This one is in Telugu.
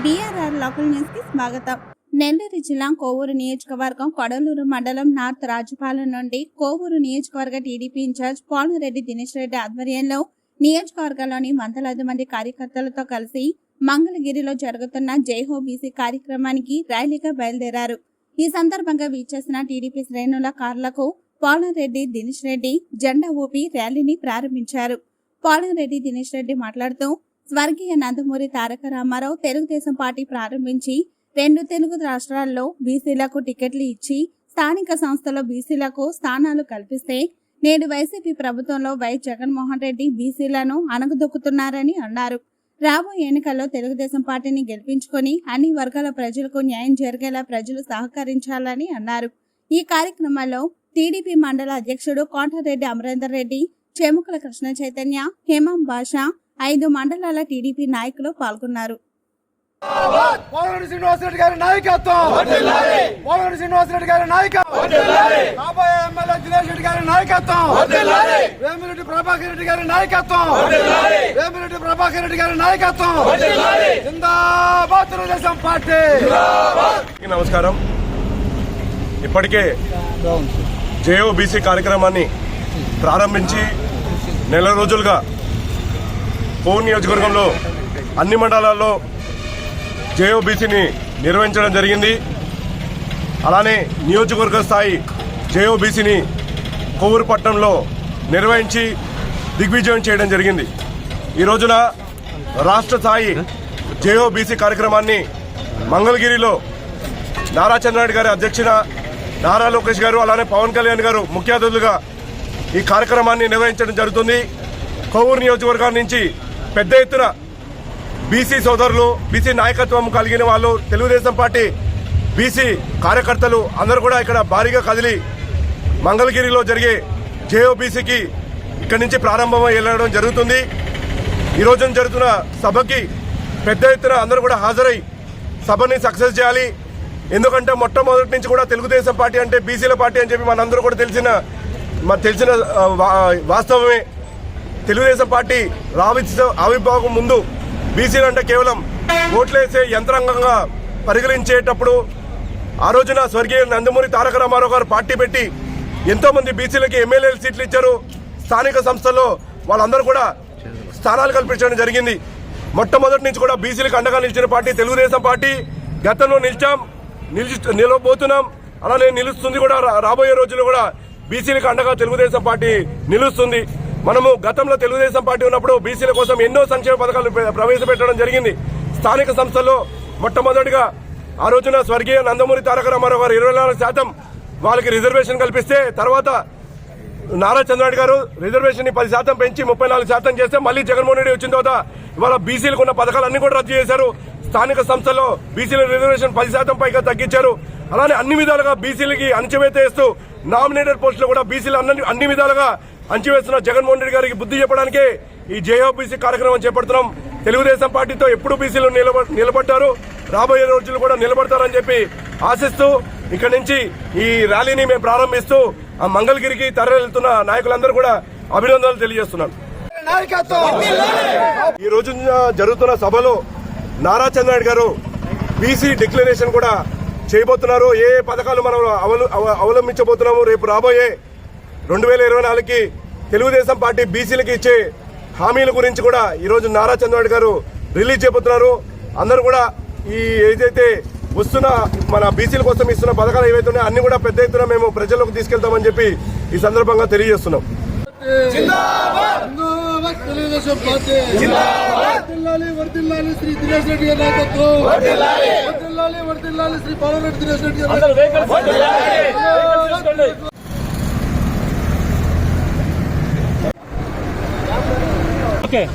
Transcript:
బీఆర్ఆర్ లోకల్ న్యూస్కి స్వాగతం. నెల్లూరు జిల్లా కోవూరు నియోజకవర్గం కొడలూరు మండలం నార్త్ రాజుపాలెం నుండి కోవూరు నియోజకవర్గ టీడీపీ ఇన్ఛార్జ్ పోలరెడ్డి దినేష్ రెడ్డి ఆధ్వర్యంలో నియోజకవర్గంలోని వందలాది మంది కార్యకర్తలతో కలిసి మంగళగిరిలో జరుగుతున్న జైహో బీసీ కార్యక్రమానికి ర్యాలీగా బయలుదేరారు. ఈ సందర్భంగా వీచేసిన టీడీపీ శ్రేణుల కార్లకు పోలరెడ్డి దినేష్ రెడ్డి జెండా ఊపి ర్యాలీని ప్రారంభించారు. పోలరెడ్డి దినేష్ రెడ్డి మాట్లాడుతూ స్వర్గీయ నందమూరి తారక రామారావు తెలుగుదేశం పార్టీ ప్రారంభించి రెండు తెలుగు రాష్ట్రాల్లో బీసీలకు టికెట్లు ఇచ్చి స్థానిక సంస్థలో బీసీలకు స్థానాలు కల్పిస్తే నేడు వైసీపీ ప్రభుత్వంలో వై జగన్మోహన్ రెడ్డి బీసీలను అణగదొక్కుతున్నారని అన్నారు. రాబోయే ఎన్నికల్లో తెలుగుదేశం పార్టీని గెలిపించుకొని అన్ని వర్గాల ప్రజలకు న్యాయం జరిగేలా ప్రజలు సహకరించాలని అన్నారు. ఈ కార్యక్రమంలో టీడీపీ మండల అధ్యక్షుడు కోంటారెడ్డి అమరేందర్ రెడ్డి చేముకల కృష్ణ చైతన్య హేమం భాష ఐదు మండలాల టీడీపీ నాయకులు పాల్గొన్నారు. పోలరెడ్డి శ్రీనివాసరెడ్డి గారి నాయకత్వం. పోలరెడ్డి శ్రీనివాసరెడ్డి గారి నాయకత్వం. కాబోయే ఎమ్మెల్యే దినేష్ రెడ్డి గారి నాయకత్వం. వేమిరెడ్డి ప్రభాకర్ రెడ్డి గారి నాయకత్వం. వేమిరెడ్డి ప్రభాకర్ రెడ్డి గారి నాయకత్వం. జిందాబాద్ తెలుగుదేశం పార్టీ. అందరికీ నమస్కారం. ఇప్పటికే జేఓబీసీ కార్యక్రమాన్ని ప్రారంభించి నెల రోజులుగా కోన్ నియోజకవర్గంలో అన్ని మండలాల్లో జేఓబీసీని నిర్వహించడం జరిగింది. అలానే నియోజకవర్గ స్థాయి జేఓబీసీని కొవ్వూరుపట్నంలో నిర్వహించి దిగ్విజయం చేయడం జరిగింది. ఈ రోజున రాష్ట్ర స్థాయి జేఓబీసీ కార్యక్రమాన్ని మంగళగిరిలో నారా చంద్రనాయుడు గారి అధ్యక్షన నారా లోకేష్ గారు అలానే పవన్ కళ్యాణ్ గారు ముఖ్య అతిథులుగా ఈ కార్యక్రమాన్ని నిర్వహించడం జరుగుతుంది. కొవ్వూరు నియోజకవర్గం నుంచి పెద్ద ఎత్తున బీసీ సోదరులు బీసీ నాయకత్వం కలిగిన వాళ్ళు తెలుగుదేశం పార్టీ బీసీ కార్యకర్తలు అందరూ కూడా ఇక్కడ భారీగా కదిలి మంగళగిరిలో జరిగే జేఓబీసీకి ఇక్కడి నుంచి ప్రారంభం వెళ్ళడం జరుగుతుంది. ఈరోజున జరుగుతున్న సభకి పెద్ద ఎత్తున అందరూ కూడా హాజరై సభని సక్సెస్ చేయాలి. ఎందుకంటే మొట్టమొదటి నుంచి కూడా తెలుగుదేశం పార్టీ అంటే బీసీల పార్టీ అని చెప్పి మనందరూ కూడా తెలిసిన తెలిసిన వా- వాస్తవమే. తెలుగుదేశం పార్టీ రావిత్స ఆవిర్భావం ముందు బీసీలు అంటే కేవలం ఓట్లేసే యంత్రాంగంగా పరిగణించేటప్పుడు ఆ రోజున స్వర్గీయ నందమూరి తారక రామారావు గారు పార్టీ పెట్టి ఎంతో మంది బీసీలకి ఎమ్మెల్యేలు సీట్లు ఇచ్చారు. స్థానిక సంస్థల్లో వాళ్ళందరూ కూడా స్థానాలు కల్పించడం జరిగింది. మొట్టమొదటి నుంచి కూడా బీసీలకు అండగా నిలిచిన పార్టీ తెలుగుదేశం పార్టీ. గతంలో నిలిచాం నిలిచి నిలవబోతున్నాం అలానే నిలుస్తుంది కూడా రాబోయే రోజుల్లో కూడా బీసీలకు అండగా తెలుగుదేశం పార్టీ నిలుస్తుంది. మనము గతంలో తెలుగుదేశం పార్టీ ఉన్నప్పుడు బీసీల కోసం ఎన్నో సంక్షేమ పథకాలు ప్రవేశపెట్టడం జరిగింది. స్థానిక సంస్థల్లో మొట్టమొదటిగా ఆ రోజున స్వర్గీయ నందమూరి తారక రామారావు గారు ఇరవై నాలుగు శాతం వాళ్ళకి రిజర్వేషన్ కల్పిస్తే తర్వాత నారా చంద్రనాయుడు గారు రిజర్వేషన్ని పది శాతం పెంచి ముప్పై నాలుగు శాతం చేస్తే మళ్ళీ జగన్మోహన్ రెడ్డి వచ్చిన తర్వాత ఇవాళ బీసీలకు ఉన్న పథకాలన్నీ కూడా రద్దు చేశారు. స్థానిక సంస్థల్లో బీసీల రిజర్వేషన్ పది శాతం పైగా తగ్గించారు. అలానే అన్ని విధాలుగా బీసీలకి అణచివేత వేస్తూ నామినేటెడ్ పోస్టులు కూడా బీసీలు అన్ని అన్ని విధాలుగా అంచివేస్తున్న జగన్మోహన్ రెడ్డి గారికి బుద్ధి చెప్పడానికి ఈ జేఓబీసీ కార్యక్రమం చేపడుతున్నాం. తెలుగుదేశం పార్టీతో ఎప్పుడు బీసీలు నిలబడ్డారు? రాబోయే రోజులు కూడా నిలబడతారని చెప్పి ఆశిస్తూ ఇక్కడి నుంచి ఈ ర్యాలీని మేము ప్రారంభిస్తూ ఆ మంగళగిరికి తరలిస్తున్న నాయకులందరూ కూడా అభినందనలు తెలియజేస్తున్నాను. ఈ రోజు జరుగుతున్న సభలో నారా చంద్రనాయుడు గారు బీసీ డిక్లరేషన్ కూడా చేయబోతున్నారు. ఏ పథకాలు మనం అవలంబించబోతున్నాము? రేపు రాబోయే రెండు వేల ఇరవై నాలుగుకి తెలుగుదేశం పార్టీ బీసీలకు ఇచ్చే హామీల గురించి కూడా ఈ రోజు నారా చంద్రబాబు గారు రిలీజ్ చేయబోతున్నారు. అందరూ కూడా ఈ ఏదైతే వస్తున్న మన బీసీల కోసం ఇస్తున్న పథకాలు ఏవైతే ఉన్నాయో అన్ని కూడా పెద్ద ఎత్తున మేము ప్రజల్లోకి తీసుకెళ్తామని చెప్పి ఈ సందర్భంగా తెలియజేస్తున్నాం. తెలుగుదేశం పార్టీ వర్దిల్లాలి వర్దిల్లాలి శ్రీ దినేష్ రెడ్డి గారి నాయకత్వం వర్దిల్లాలి వర్దిల్లాలి శ్రీ దినేష్ రెడ్డి qué?